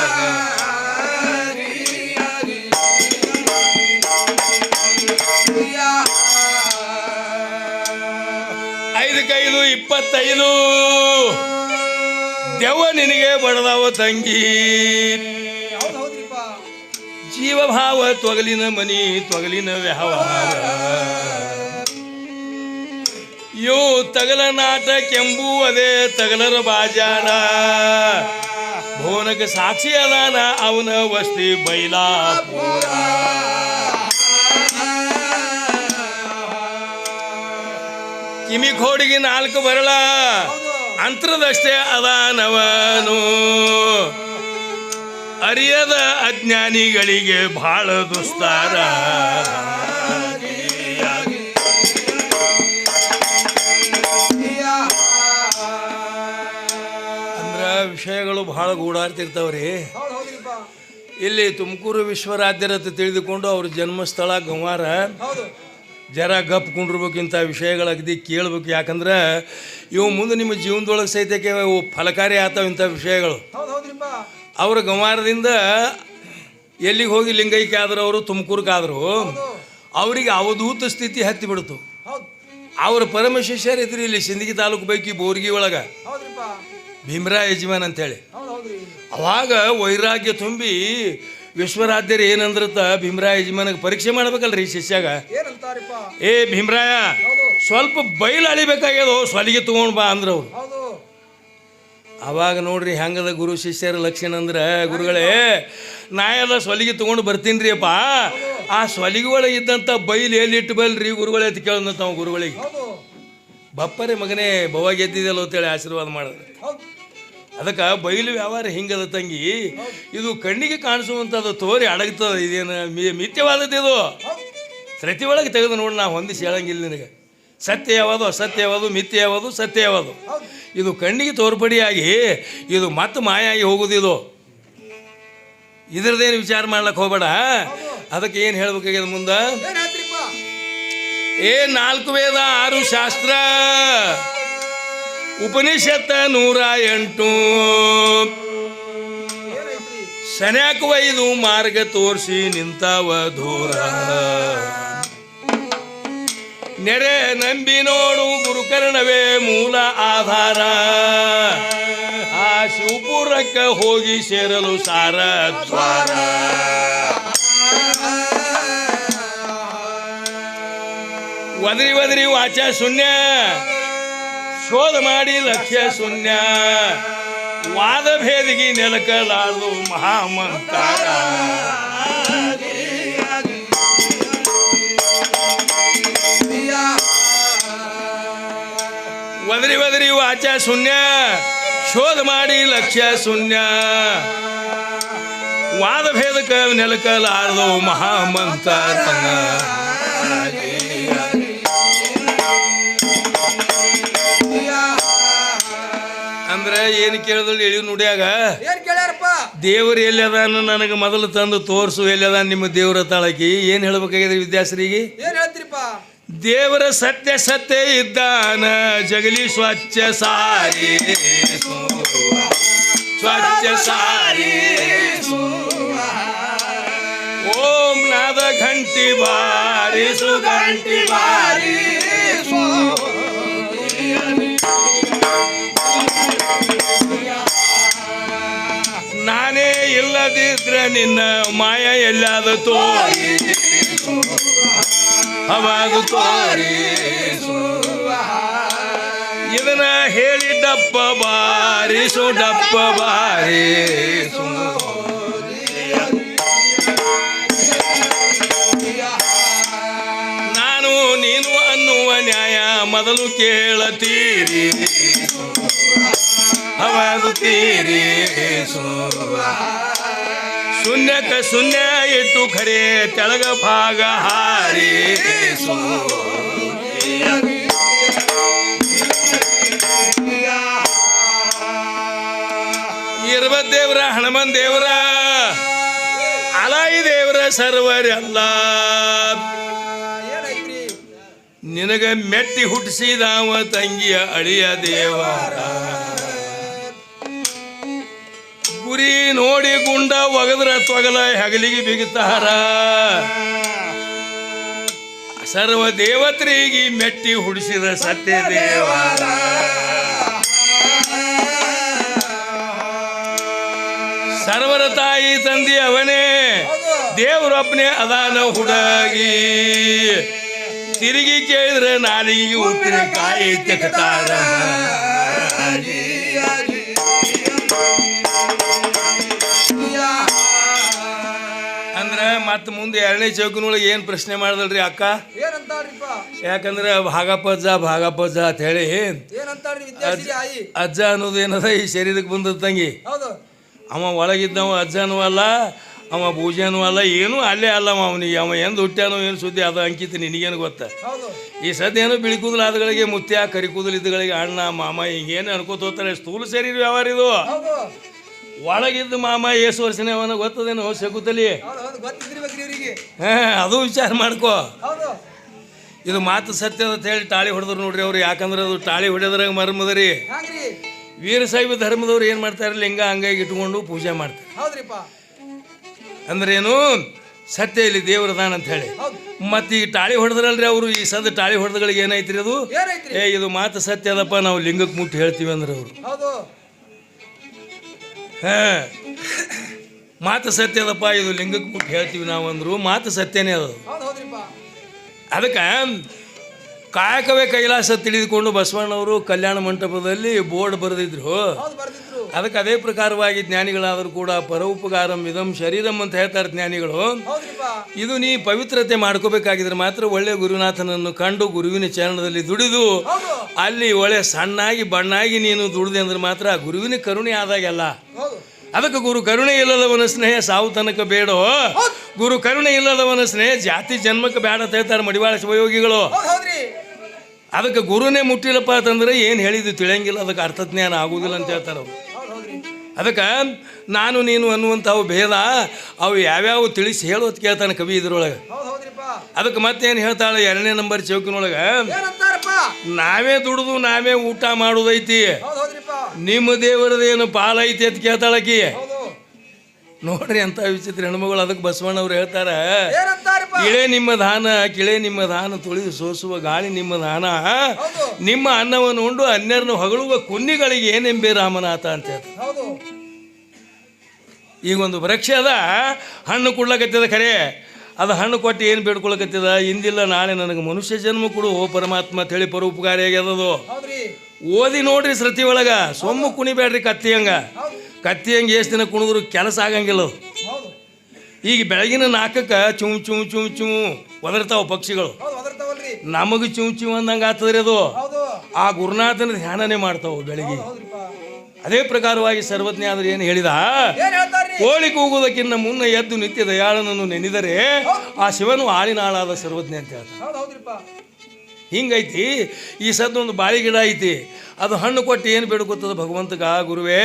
ಇಪ್ಪತ್ತೈದು. ದೆವ್ವ ನಿನಗೆ ಬಡದವ ತಂಗಿ. ಜೀವಭಾವ ತೊಗಲಿನ ಮನಿ, ತೊಗಲಿನ ವ್ಯವಹಾರ. ಯೋ ತಗಲ ನಾಟಕೆಂಬುವುದೇ ತಗಲರ ಬಾಜಾರ. ಭುವನಕ್ಕೆ ಸಾಕ್ಷಿ ಅದಾನ, ಅವನ ವಸ್ತಿ ಬೈಲಾಪುರ. ಕಿಮಿ ಕೋಡಿಗೆ ನಾಲ್ಕು ಹೌದು ಅಂತರದಷ್ಟೇ ಅದಾನವನು ಅರಿಯದ ಅಜ್ಞಾನಿಗಳಿಗೆ ಬಹಳ ದುಸ್ತಾರ. ಅಂದ್ರ ವಿಷಯಗಳು ಬಹಳ ಗೂಡಾಡ್ತಿರ್ತಾವ್ರಿ ಇಲ್ಲಿ ತುಮಕೂರು ವಿಶ್ವರಾಧ್ಯರತ ತಿಳಿದುಕೊಂಡು ಅವ್ರ ಜನ್ಮಸ್ಥಳ ಗಂವಾರ. ಜರ ಗಪ್ ಇಂಥ ವಿಷಯಗಳು ಅಗದಿ ಕೇಳಬೇಕು. ಯಾಕಂದ್ರೆ ಇವು ಮುಂದೆ ನಿಮ್ಮ ಜೀವನದೊಳಗೆ ಸಹಿತಕ್ಕೆ ಇವು ಫಲಕಾರಿ ಆತಾವ ಇಂಥ ವಿಷಯಗಳು. ಅವರ ಗಮಾರದಿಂದ ಎಲ್ಲಿಗೆ ಹೋಗಿ ಲಿಂಗೈಕ್ಯ ಆದ್ರು ಅವರು ತುಮಕೂರ್ಗಾದ್ರು ಅವರಿಗೆ ಅವಧೂತ ಸ್ಥಿತಿ ಹತ್ತಿ ಬಿಡ್ತು. ಅವ್ರ ಪರಮ ಶಿಷ್ಯರು ಇದ್ರಿ ಇಲ್ಲಿ ಸಿಂದಗಿ ತಾಲೂಕು ಬೈಕಿ ಬೋರ್ಗಿ ಒಳಗೆ. ಭೀಮರಾ ಯಜಮಾನ್ ಅಂತೇಳಿ ಅವಾಗ ವೈರಾಗ್ಯ ತುಂಬಿ ವಿಶ್ವರಾಧ್ಯರು ಏನಂದ್ರತ ಭೀಮರಾಯ ಯಜಮಾನಿಗೆ ಪರೀಕ್ಷೆ ಮಾಡ್ಬೇಕಲ್ರಿ ಶಿಷ್ಯಾಗ? ಏ ಭೀಮರಾಯ ಸ್ವಲ್ಪ ಬೈಲ್ ಅಳಿಬೇಕಾಗ್ಯದ ಸ್ವಲಿಗೆ ತಗೊಂಡ್ ಬಾ ಅಂದ್ರ ಅವ್ರು. ಅವಾಗ ನೋಡ್ರಿ ಹೆಂಗದ ಗುರು ಶಿಷ್ಯರ ಲಕ್ಷಣ ಅಂದ್ರೆ ಗುರುಗಳೇ ನಾ ಎಲ್ಲ ಸ್ವಲಿಗೆ ತೊಗೊಂಡು ಬರ್ತೀನಿ ರೀ ಅಪ್ಪ ಆ ಸ್ವಲಿಗೆ ಒಳಗೆ ಇದ್ದಂಥ ಬೈಲು ಎಲ್ಲಿಟ್ಟು ಬಲ್ರಿ ಗುರುಗಳೇ ಅಂತ ಕೇಳಂತ ಅವ ಗುರುಗಳಿಗೆ? ಬಪ್ಪರೆ ಮಗನೇ ಬವ ಗೆದ್ದಿದಲ್ಲ ಅಂತೇಳಿ ಆಶೀರ್ವಾದ ಮಾಡಿದ್ರು ಅದಕ್ಕೆ ಬಯಲು ವ್ಯವಹಾರ ಹಿಂಗದ ತಂಗಿ. ಇದು ಕಣ್ಣಿಗೆ ಕಾಣಿಸುವಂಥದ್ದು ತೋರಿ ಅಡಗ್ತದ ಇದೇನು ಮಿಥ್ಯವಾದದ್ದು ಇದು. ಪ್ರತಿ ಸೃತಿ ಒಳಗೆ ತೆಗೆದು ನೋಡಿ ನಾ ಹೊಂದಿಸಿ ಹೇಳಂಗಿಲ್ಲ ನಿನಗೆ. ಸತ್ಯ ಯಾವುದು ಅಸತ್ಯ ಯಾವುದು ಮಿಥ್ಯ ಯಾವುದು ಸತ್ಯ ಯಾವುದು ಇದು ಕಣ್ಣಿಗೆ ತೋರ್ಪಡಿಯಾಗಿ ಇದು ಮತ್ತೆ ಮಾಯಾಗಿ ಹೋಗುದು ಇದು. ಇದ್ರದ್ದೇನು ವಿಚಾರ ಮಾಡ್ಲಕ್ಕೆ ಹೋಗಬೇಡ. ಅದಕ್ಕೆ ಏನು ಹೇಳ್ಬೇಕಾಗ್ಯದ ಮುಂದೆ? ಏ ನಾಲ್ಕು ವೇದ ಆರು ಶಾಸ್ತ್ರ. ಉಪನಿಷತ್ತ ನೂರ ಎಂಟು. ಸನ್ಯಾಕ ವೈದು ಮಾರ್ಗ ತೋರಿಸಿ ನಿಂತವ ದೂರ. ನೆರೆ ನಂಬಿ ನೋಡು ಗುರುಕರ್ಣವೇ ಮೂಲ ಆಧಾರ. ಆ ಶಿವಪುರಕ್ಕೆ ಹೋಗಿ ಸೇರಲು ಸಾರ ದ್ವಾರ. ಒದರಿ ಒದರಿ ವಾಚ ಶೂನ್ಯ. ಶೋಧ ಮಾಡಿ ಲಕ್ಷ್ಯ ಶೂನ್ಯ. ವಾದ ಭೇದಿಗೆ ನೆಲಕಲಾರದು ಮಹಾಮಂತಾರ ಒದರಿ ಒದರಿ ವಾಚ ಶೂನ್ಯ. ಶೋಧ ಮಾಡಿ ಲಕ್ಷ್ಯ ಶೂನ್ಯ. ವಾದ ಭೇದಕ ನೆಲಕಲಾರದು ಮಹಾಮಂತಾರ ಅಂದ್ರೆ ಏನು ಕೇಳಿದ್ರು ಎಳಿ ನುಡಿಯಾಗ? ಏನ್ ಎಲ್ಲಿ ದೇವರು ಎಲ್ಲದಾನ ನನಗೆ ಮೊದಲು ತಂದು ತೋರಿಸು ಎಲ್ಲದ ನಿಮ್ಮ ದೇವರ ತಾಳಕಿ ಏನು ಹೇಳ್ಬೇಕಾಗಿದೆ ವಿದ್ಯಾಸರಿಗೆ ಏನ್ ಹೇಳ್ತೀರಿಪ್ಪ? ದೇವರ ಸತ್ಯ ಸತ್ಯ ಇದ್ದಾನ ಜಗಲಿ ಸ್ವಚ್ಛ ಸಾರಿ ಸ್ವಚ್ಛ ಸಾರಿ ಓಂ ನಾದ ಘಂಟಿ ಬಾರಿಸು ಘಂಟಿ ಬಾರಿ. ಇಲ್ಲದಿದ್ರೆ ನಿನ್ನ ಮಾಯ ಎಲ್ಲಾದ ತೋರಿ. ಅವಾಗ ತೋರಿ. ಇದನ್ನ ಹೇಳಿ ಡಪ್ಪ ಬಾರಿಸು ಡಪ್ಪ ಬಾರಿಸು ನಾನು ನೀನು ಅನ್ನುವ ನ್ಯಾಯ ಮೊದಲು ಕೇಳತೀರಿ. ಅವಾಗ ತೀರಿ ಶೂನ್ಯಕ ಶೂನ್ಯ ಇಟ್ಟು ಖರೆ ತೆಳಗ ಭಾಗ ಹಾರಿ. ಇರ್ಬದ್ ದೇವ್ರ, ಹನುಮನ್ ದೇವ್ರ, ಅಲಾಯಿ ದೇವ್ರ ಸರ್ವರೆಲ್ಲ. ನಿನಗ ಮೆಟ್ಟಿ ಹುಟ್ಟಿಸಿದಾವ ತಂಗಿಯ ಅಳಿಯ ದೇವರ. ಗುರಿ ನೋಡಿ ಗುಂಡ ಒಗದ್ರ ತೊಗಲ ಹೆಗಲಿಗೆ ಬಿಗುತ್ತಾರ ಸರ್ವ ದೇವತ್ರಿಗೆ ಮೆಟ್ಟಿ ಹುಡಿಸಿದ ಸತ್ಯ ದೇವ ಸರ್ವರ ತಾಯಿ ತಂದಿ ಅವನೇ ದೇವರೊಬ್ಬನೇ ಅದಾನ ಹುಡಗಿ. ತಿರುಗಿ ಕೇಳಿದ್ರೆ ನಾಲಿಗೆ ಉಪ್ಪಿನಕಾಯಿ ತೆಕ್ತಾರ. ಮತ್ತೆ ಮುಂದೆ ಎರಡನೇ ಚೌಕಿನೊಳಗೆ ಏನು ಪ್ರಶ್ನೆ ಮಾಡ್ದಲ್ರಿ ಅಕ್ಕ? ಯಾಕಂದ್ರೆ ಭಾಗಪ್ಪಜ್ಜ ಭಾಗಪ್ಪಜ್ಜ ಅಂತ ಹೇಳಿ. ಅಜ್ಜ ಅನ್ನೋದು ಏನದ? ಈ ಶರೀರಕ್ಕೆ ಬಂದದ ತಂಗಿ. ಅವ ಒಳಗಿದ್ದವ ಅಜ್ಜನೂ ಅಲ್ಲ ಅವ ಪೂಜೆನೂ ಅಲ್ಲ ಏನೂ ಅಲ್ಲೇ ಅಲ್ಲ ಅವ ಅವನಿಗೆ. ಅವ ಎಂದು ಹುಟ್ಟ್ಯಾನೋ ಏನು ಸುದ್ದಿ ಅದು ಅಂಕಿತ ನಿನಗೇನು ಗೊತ್ತ? ಈ ಸದ್ಯ ಏನು ಬಿಳಿ ಕೂದಲು ಆದಗಳಿಗೆ ಮುತ್ಯ ಕರಿ ಕೂದಲು ಇದ್ದಗಳಿಗೆ ಅಣ್ಣ ಮಾಮ ಹಿಂಗೇನು ಅನ್ಕೋತ ಹೋಗ್ತಾರೆ ಸ್ಥೂಲ ಸೇರಿ ವ್ಯವಹಾರ ಇದು. ಒಳಗಿದ್ದ ಮಾಮ ಏಸು ವರ್ಷನೇ ಅವನ ಗೊತ್ತದೇನು? ಶಕುತಲಿ. ಹಾ ಅದು ವಿಚಾರ ಮಾಡ್ಕೋ. ಇದು ಮಾತು ಸತ್ಯ ಅಂತ ಹೇಳಿ ತಾಳಿ ಹೊಡೆದ್ರು ನೋಡ್ರಿ ಅವ್ರು. ಯಾಕಂದ್ರೆ ಅದು ತಾಳಿ ಹೊಡೆದ್ರಾಗ ಮರ್ಮದರಿ. ವೀರ ಸಾಹಿಬ್ ಧರ್ಮದವ್ರು ಏನು ಮಾಡ್ತಾರೆ ಲಿಂಗ ಹಂಗಾಗಿ ಇಟ್ಕೊಂಡು ಪೂಜೆ ಮಾಡ್ತಾರೆ. ಅಂದ್ರೇನು? ಅಂದ್ರೆ ಏನು ಸತ್ಯ ಇಲ್ಲಿ ದೇವ್ರದಾನ ಅಂತ ಹೇಳಿ. ಮತ್ತೆ ಈ ತಾಳಿ ಹೊಡೆದ್ರಲ್ರಿ ಅವರು ಈ ಸದ್ ತಾಳಿ ಹೊಡೆದಗಳಿಗೆ ಏನೈತ್ರಿ ಅದು? ಏ ಇದು ಮಾತು ಸತ್ಯ ಅದಪ್ಪ. ನಾವು ಲಿಂಗಕ್ಕೆ ಮುಟ್ಟಿ ಹೇಳ್ತೀವಿ ಅಂದ್ರೆ ಅವರು. ಹಾ. ಮಾತು ಸತ್ಯ ಅದಪ್ಪ ಇದು ಲಿಂಗಕ್ಕೆ ಮುಟ್ಟಿ ಹೇಳ್ತೀವಿ ನಾವು ಅಂದ್ರು ಮಾತು ಸತ್ಯನೇ ಅದು. ಅದಕ್ಕೆ ಕಾಯಕವೇ ಕೈಲಾಸ ತಿಳಿದುಕೊಂಡು ಬಸವಣ್ಣವರು ಕಲ್ಯಾಣ ಮಂಟಪದಲ್ಲಿ ಬೋರ್ಡ್ ಬರೆದಿದ್ರು. ಅದಕ್ಕೆ ಅದೇ ಪ್ರಕಾರವಾಗಿ ಜ್ಞಾನಿಗಳಾದರೂ ಕೂಡ ಪರೋಪಕಾರಂ ಇದಂ ಶರೀರಂ ಅಂತ ಹೇಳ್ತಾರೆ ಜ್ಞಾನಿಗಳು. ಇದು ನೀ ಪವಿತ್ರತೆ ಮಾಡ್ಕೋಬೇಕಾಗಿದ್ರೆ ಮಾತ್ರ ಒಳ್ಳೆ ಗುರುನಾಥನನ್ನು ಕಂಡು ಗುರುವಿನ ಚರಣದಲ್ಲಿ ದುಡಿದು ಅಲ್ಲಿ ಒಳ್ಳೆ ಸಣ್ಣಾಗಿ ಬಣ್ಣಾಗಿ ನೀನು ದುಡಿದೆ ಅಂದ್ರೆ ಮಾತ್ರ ಗುರುವಿನ ಕರುಣೆ ಆದಾಗೆಲ್ಲ. ಅದಕ್ಕೆ ಗುರು ಕರುಣೆ ಇಲ್ಲದವನ ಸ್ನೇಹ ಸಾವು ತನಕ ಬೇಡೋ? ಗುರು ಕರುಣೆ ಇಲ್ಲದವನ ಸ್ನೇಹ ಜಾತಿ ಜನ್ಮಕ್ಕೆ ಬೇಡ ಅಂತ ಹೇಳ್ತಾರೆ ಮಡಿವಾಳ ಶಿವಯೋಗಿಗಳು. ಅದಕ್ಕೆ ಗುರುನೇ ಮುಟ್ಟಿಲ್ಲಪ್ಪ ಅಂತಂದ್ರೆ ಏನು ಹೇಳಿದ್ದು ತಿಳಿಯಂಗಿಲ್ಲ ಅದಕ್ಕೆ ಅರ್ಥಜ್ಞಾನ ಆಗುವುದಿಲ್ಲ ಅಂತ ಹೇಳ್ತಾರೆ ಅವ್ರು. ಅದಕ್ಕೆ ನಾನು ನೀನು ಅನ್ನುವಂಥವು ಭೇದ ಅವು ಯಾವ್ಯಾವ ತಿಳಿಸಿ ಹೇಳೋದು ಕೇಳ್ತಾನೆ ಕವಿ ಇದ್ರೊಳಗೆ. ಅದಕ್ಕೆ ಮತ್ತೇನು ಹೇಳ್ತಾಳೆ ಎರಡನೇ ನಂಬರ್ ಚೌಕಿನೊಳಗೆ? ನಾವೇ ದುಡಿದು ನಾವೇ ಊಟ ಮಾಡೋದೈತಿ. ನಿಮ್ಮ ದೇವರದೇನು ಪಾಲೈತಿ ಅಂತ ಕೇಳ್ತಾಳಕಿ. ನೋಡ್ರಿ ಅಂತ ವಿಚಿತ್ರ ಹೆಣ್ಮಗಳು ಅದಕ್ಕೆ ಬಸವಣ್ಣವ್ರು ಹೇಳ್ತಾರ ಕಿಳೆ ನಿಮ್ಮ ದಾನ ಕಿಳೆ ನಿಮ್ಮ ದಾನ ತುಳಿದು ಸೋಸುವ ಗಾಳಿ ನಿಮ್ಮ ದಾನ ನಿಮ್ಮ ಅನ್ನವನ್ನು ಉಂಡು ಅನ್ಯರನ್ನು ಹೊಗಳುವ ಕುನ್ನಿಗಳಿಗೆ ಏನೆಂಬೆ ರಾಮನಾಥ ಅಂತ ಈಗ ಒಂದು ವೃಕ್ಷ ಅದ ಹಣ್ಣು ಕೊಡ್ಲಕತ್ತದ ಖರೆ. ಅದು ಹಣ್ಣು ಕೊಟ್ಟು ಏನು ಬೇಡ್ಕೊಳಕತ್ತದ ಇಂದಿಲ್ಲ ನಾಳೆ ನನಗೆ ಮನುಷ್ಯ ಜನ್ಮ ಕೊಡು ಓ ಪರಮಾತ್ಮ ತಿಳಿ ಪರೋಪಕಾರಿ ಆಗ್ಯದದು ಹೌದ್ರಿ. ಓದಿ ನೋಡ್ರಿ ಸೃತಿ ಒಳಗ ಸೊಮ್ಮು ಕುಣಿಬೇಡ್ರಿ ಕತ್ತಿ ಹಂಗ ಕತ್ತಿ ಹಂಗೆ ಎಷ್ಟು ದಿನ ಕುಣಿದ್ರು ಕೆಲಸ ಆಗಂಗಿಲ್ಲ. ಈಗ ಬೆಳಗಿನ ನಾಲ್ಕಕ್ಕೆ ಚುಮ್ ಚುಮ್ ಚುಮ್ ಚುಮ್ ಒದರ್ತಾವ ಪಕ್ಷಿಗಳು. ನಮಗೆ ಚುಮ್ ಚುಮ್ ಅಂದಂಗೆ ಆಗ್ತದ್ರಿ ಅದು. ಆ ಗುರುನಾಥನ ಧ್ಯಾನನೇ ಮಾಡ್ತಾವ ಬೆಳಗ್ಗೆ. ಅದೇ ಪ್ರಕಾರವಾಗಿ ಸರ್ವಜ್ಞ ಆದ್ರೆ ಏನು ಹೇಳಿದ? ಕೋಳಿ ಕೂಗುವುದಕ್ಕಿಂತ ಮುನ್ನ ಎದ್ದು ನಿತ್ಯ ದಯಾಳನನ್ನು ನೆನೆದರೆ ಆ ಶಿವನು ಆಳಿನಾಳಾದ ಸರ್ವಜ್ಞ ಅಂತ ಹೇಳ್ತಾನೆ. ಹೌದ್ರಿಪ್ಪ. ಹಿಂಗೈತಿ ಈ ಸದ್ದು ಒಂದು ಬಾಳಿ ಗಿಡ ಐತಿ. ಅದು ಹಣ್ಣು ಕೊಟ್ಟು ಏನು ಬೇಡ್ಕೊತದ ಭಗವಂತಗ? ಗುರುವೇ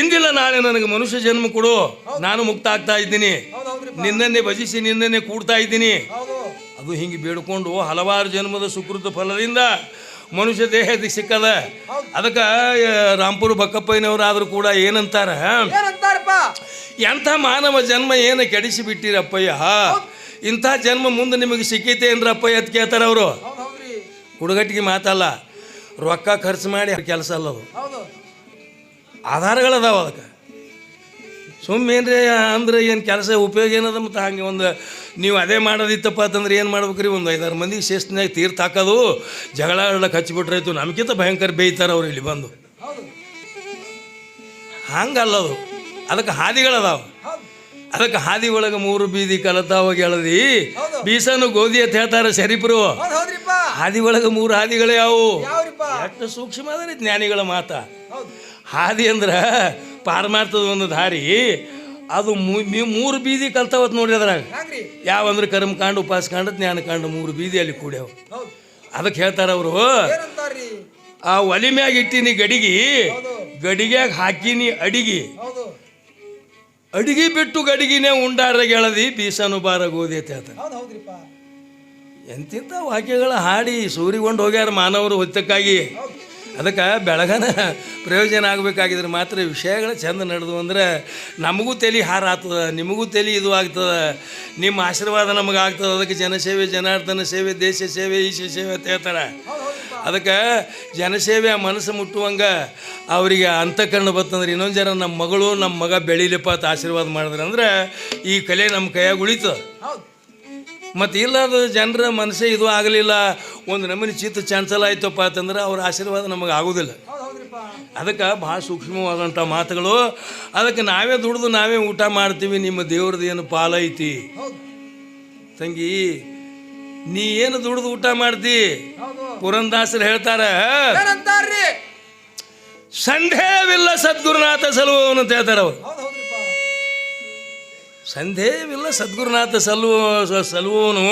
ಇಂದಿಲ್ಲ ನಾಳೆ ನನಗೆ ಮನುಷ್ಯ ಜನ್ಮ ಕೊಡು. ನಾನು ಮುಕ್ತ ಆಗ್ತಾ ಇದ್ದೀನಿ ನಿನ್ನನ್ನೇ ಭಜಿಸಿ ನಿನ್ನನ್ನೇ ಕೂಡ್ತಾ ಇದ್ದೀನಿ. ಅದು ಹಿಂಗೆ ಬೇಡ್ಕೊಂಡು ಹಲವಾರು ಜನ್ಮದ ಸುಕೃತ ಫಲದಿಂದ ಮನುಷ್ಯ ದೇಹದ ಸಿಕ್ಕದ. ಅದಕ್ಕೆ ರಾಂಪುರ ಬಕ್ಕಪ್ಪಯ್ಯನವರಾದರೂ ಕೂಡ ಏನಂತಾರ? ಎಂಥ ಮಾನವ ಜನ್ಮ ಏನು ಕೆಡಿಸಿ ಬಿಟ್ಟಿರಪ್ಪಯ್ಯ? ಇಂಥ ಜನ್ಮ ಮುಂದೆ ನಿಮಗೆ ಸಿಕ್ಕೈತೆ ಏನ್ರ ಅಪ್ಪಯ್ಯ ಅಂತ ಕೇಳ್ತಾರ ಅವರು? ಹುಡುಗಟ್ಟಿಗೆ ಮಾತಲ್ಲ ರೊಕ್ಕ ಖರ್ಚು ಮಾಡಿ ಕೆಲಸ ಅಲ್ಲ ಅದು. ಆಧಾರಗಳದಾವ ಅದಕ್ಕೆ. ಸುಮ್ಮನೇನ್ರಿ ಅಂದ್ರೆ ಏನು ಕೆಲಸ ಉಪಯೋಗ ಏನದ ಮತ್ತು ಹಂಗೆ ಒಂದು ನೀವು ಅದೇ ಮಾಡೋದಿತ್ತಪ್ಪ ಅಂತಂದ್ರೆ ಏನು ಮಾಡ್ಬೇಕ್ರಿ? ಒಂದು ಐದಾರು ಮಂದಿ ಶಿಸ್ತಿನಾಗ ತೀರ್ಥ ಹಾಕೋದು ಜಗಳ ಆಡಕ್ಕೆ ಹಚ್ಚಿಬಿಟ್ರಾಯ್ತು ನಮಗಿಂತ ಭಯಂಕರ ಬೇಯ್ತಾರೆ ಅವ್ರು ಇಲ್ಲಿ ಬಂದು. ಹಂಗಲ್ಲದು. ಅದಕ್ಕೆ ಹಾದಿಗಳದಾವ. ಹೌದು ಅದಕ್ಕೆ ಹಾದಿ ಒಳಗೆ ಮೂರು ಬೀದಿ ಕಲತಾವ ಗೆಳದಿ. ಬೀಸನು ಗೋಧಿ ಅಂತ ಹೇಳ್ತಾರೆ ಶರೀಫರು. ಹೌದು ಒಳಗೆ ಮೂರು ಹಾದಿಗಳೇ ಯಾವು ಎಷ್ಟು ಸೂಕ್ಷ್ಮ ಅದ ಜ್ಞಾನಿಗಳ ಮಾತ. ಹೌದು ಅಂದ್ರೆ ಮಾಡ್ತದ ಒಂದು ದಾರಿ. ಅದು ಮೂರು ಬೀದಿ ಕಲ್ತಾವತ್ ನೋಡ್ರಿ ಅದ್ರಾಗ. ಹ್ಯಾಂಗ್ರಿ ಯಾವಂದ್ರೆ ಕರ್ಮಕಾಂಡ ಉಪಾಸಕಾಂಡ ಜ್ಞಾನಕಾಂಡ ಮೂರು ಬೀದಿ ಅಲ್ಲಿ ಕೂಡ್ಯಾವ. ಅದಕ್ಕೆ ಹೇಳ್ತಾರ ಅವರು ಆ ಒಲಿ ಮ್ಯಾಗ ಇಟ್ಟಿನಿ ಗಡಿಗಿ ಗಡಿಗ್ಯಾಗ ಹಾಕಿನಿ ಅಡಿಗಿ. ಅಡಿಗೆ ಬಿಟ್ಟು ಗಡಿಗಿನೇ ಉಂಡಾರ ಗೆಳದಿ ಬೀಸನು ಬಾರ ಗೋಧಿ ಅಂತ ಹೇಳ್ತಾರೆ. ಎಂತಿಂಥ ವಾಕ್ಯಗಳ ಹಾಡಿ ಸೂರಿಗೊಂಡು ಹೋಗ್ಯಾರ ಮಾನವರು ಹೊತ್ತಕ್ಕಾಗಿ. ಅದಕ್ಕೆ ಬೆಳಗನ ಪ್ರಯೋಜನ ಆಗಬೇಕಾಗಿದ್ರೆ ಮಾತ್ರ ವಿಷಯಗಳು ಚಂದ ನಡೆದು ಅಂದ್ರೆ ನಮಗೂ ತಲೆ ಹಾರಾಗ್ತದೆ, ನಿಮಗೂ ತಲೆ ಇದು ಆಗ್ತದೆ, ನಿಮ್ಮ ಆಶೀರ್ವಾದ ನಮಗೆ ಆಗ್ತದೆ, ಅದಕ್ಕೆ ಜನಸೇವೆ, ಜನಾರ್ದನ ಸೇವೆ, ದೇಶ ಸೇವೆ, ಈಶ ಸೇವೆ ಅಂತ ಹೇಳ್ತಾರೆ. ಅದಕ್ಕೆ ಜನಸೇವೆ ಮನಸ್ಸು ಮುಟ್ಟುವಂಗ ಅವರಿಗೆ ಅಂತಃಕರಣ ಬತ್ತಂದ್ರೆ ಇನ್ನೊಂದು ಜನ ನಮ್ಮ ಮಗಳು ನಮ್ಮ ಮಗ ಬೆಳೀಲಿಪ್ಪ ಅಂತ ಆಶೀರ್ವಾದ ಮಾಡಿದ್ರೆ ಅಂದ್ರೆ ಈ ಕಲೆ ನಮ್ಮ ಕೈಯಾಗ ಉಳಿತು ಮತ್ತು ಇಲ್ಲದ ಜನರ ಮನಸ್ಸೇ ಇದು ಆಗಲಿಲ್ಲ. ಒಂದು ನಮೂನಿ ಚಿತ್ತ ಚಂಚಲ ಆಯ್ತಪ್ಪ ಅಂತಂದ್ರೆ ಅವ್ರ ಆಶೀರ್ವಾದ ನಮಗೆ ಆಗೋದಿಲ್ಲ. ಅದಕ್ಕೆ ಭಾಳ ಸೂಕ್ಷ್ಮವಾದಂಥ ಮಾತುಗಳು. ಅದಕ್ಕೆ ನಾವೇ ದುಡಿದು ನಾವೇ ಊಟ ಮಾಡ್ತೀವಿ ನಿಮ್ಮ ದೇವ್ರದ್ದು ಏನು ಪಾಲೈತಿ. ಹೌದು ತಂಗಿ ನೀ ಏನು ದುಡಿದು ಊಟ ಮಾಡ್ತಿ? ಪುರಂದಾಸರು ಹೇಳ್ತಾರ ಸಂದೇಹವಿಲ್ಲ ಸದ್ಗುರುನಾಥ ಸಲುವವನು ಅಂತ ಹೇಳ್ತಾರೆ ಅವರು. ಸಂದೇಹವಿಲ್ಲ ಸದ್ಗುರುನಾಥ ಸಲ್ವ ಸಲ್ವನು.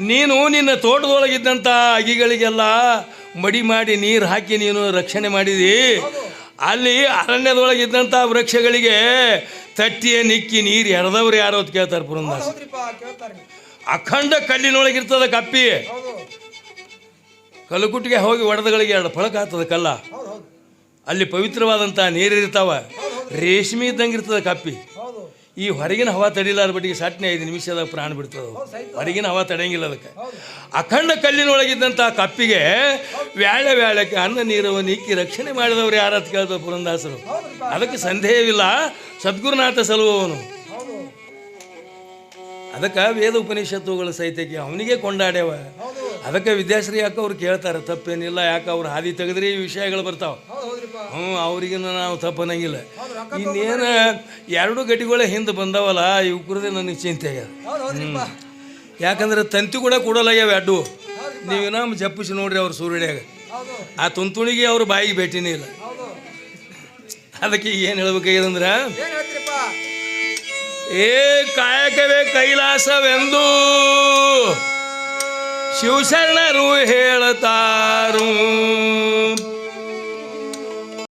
ನೀನು ನಿನ್ನ ತೋಟದೊಳಗಿದ್ದಂಥ ಅಗಿಗಳಿಗೆಲ್ಲ ಮಡಿ ಮಾಡಿ ನೀರು ಹಾಕಿ ನೀನು ರಕ್ಷಣೆ ಮಾಡಿದಿ. ಅಲ್ಲಿ ಅರಣ್ಯದೊಳಗಿದ್ದಂಥ ವೃಕ್ಷಗಳಿಗೆ ತಟ್ಟಿಯ ನಿಕ್ಕಿ ನೀರು ಎರೆದವ್ರು ಯಾರು ಅಂತ ಕೇಳ್ತಾರೆ ಪುರಂದಾಸ. ಅಖಂಡ ಕಲ್ಲಿನೊಳಗಿರ್ತದ ಕಪ್ಪಿ. ಕಲ್ಲುಕುಟ್ಟಿಗೆ ಹೋಗಿ ಒಡೆದಗಳಿಗೆ ಎರಡು ಫಳಕ ಆಗ್ತದೆ ಕಲ್ಲ. ಅಲ್ಲಿ ಪವಿತ್ರವಾದಂಥ ನೀರಿರ್ತಾವ. ರೇಷ್ಮೆ ಇದ್ದಂಗೆ ಇರ್ತದೆ ಕಪ್ಪಿ. ಈ ಹೊರಗಿನ ಹವಾ ತಡಿಲಾರ ಬಟ್ಟಿಗೆ ಸಟ್ನೆ ಐದು ನಿಮಿಷದಾಗ ಪ್ರಾಣ ಬಿಡ್ತದ ಹೊರಗಿನ ಹವಾ ತಡೆಯಂಗಿಲ್ಲ ಅದಕ್ಕೆ. ಅಖಂಡ ಕಲ್ಲಿನೊಳಗಿದ್ದಂಥ ಕಪ್ಪಿಗೆ ವ್ಯಾಳೆ ವ್ಯಾಳಕ್ಕೆ ಅನ್ನ ನೀರವನ್ನು ಇಕ್ಕಿ ರಕ್ಷಣೆ ಮಾಡಿದವರು ಯಾರತ್ ಕೇಳ್ತಾರೆ ಪುರಂದಾಸರು. ಅದಕ್ಕೆ ಸಂದೇಹವಿಲ್ಲ. ಸದ್ಗುರುನಾಥ ಸಲುವವನು. ಅದಕ್ಕೆ ವೇದ ಉಪನಿಷತ್ತುಗಳು ಸಹಿತಕ್ಕೆ ಅವನಿಗೆ ಕೊಂಡಾಡ್ಯವ. ಅದಕ್ಕೆ ವಿದ್ಯಾಶ್ರೀ ಯಾಕೆ ಅವ್ರು ಕೇಳ್ತಾರೆ ತಪ್ಪೇನಿಲ್ಲ ಯಾಕೆ ಅವ್ರು ಹಾದಿ ತೆಗೆದ್ರೆ ಈ ವಿಷಯಗಳು ಬರ್ತಾವೆ. ಹ್ಞೂ ಅವ್ರಿಗಿನ್ನ ನಾವು ತಪ್ಪನಂಗಿಲ್ಲ. ಇನ್ನೇನ ಎರಡು ಗಡಿಗಳ ಹಿಂದೆ ಬಂದವಲ್ಲ ಇವ್ರದೇ ನನಗೆ ಚಿಂತೆ ಆಗ್ಯದ. ಯಾಕಂದ್ರೆ ತಂತಿ ಕೂಡ ಕೊಡಲಾಗ್ಯಾವ ಅಡ್ಡು ಹೌದ್ರಿಪ್ಪ. ನೀವು ನಮ್ಮ ಜಪ್ಪಿಸಿ ನೋಡ್ರಿ ಅವ್ರು ಸೂರ್ಯಡ್ಯಾಗ. ಆ ತುಂತುಣಿಗೆ ಅವ್ರ ಬಾಯಿಗೆ ಭೇಟಿನೇ ಇಲ್ಲ. ಅದಕ್ಕೆ ಏನು ಹೇಳ್ಬೇಕಾಗ್ಯದಂದ್ರೆ ಏ ಕಾಯಕವೇ ಕೈಲಾಸವೆಂದು. ಶಿವಶರಣರು ಹೇಳತಾರು.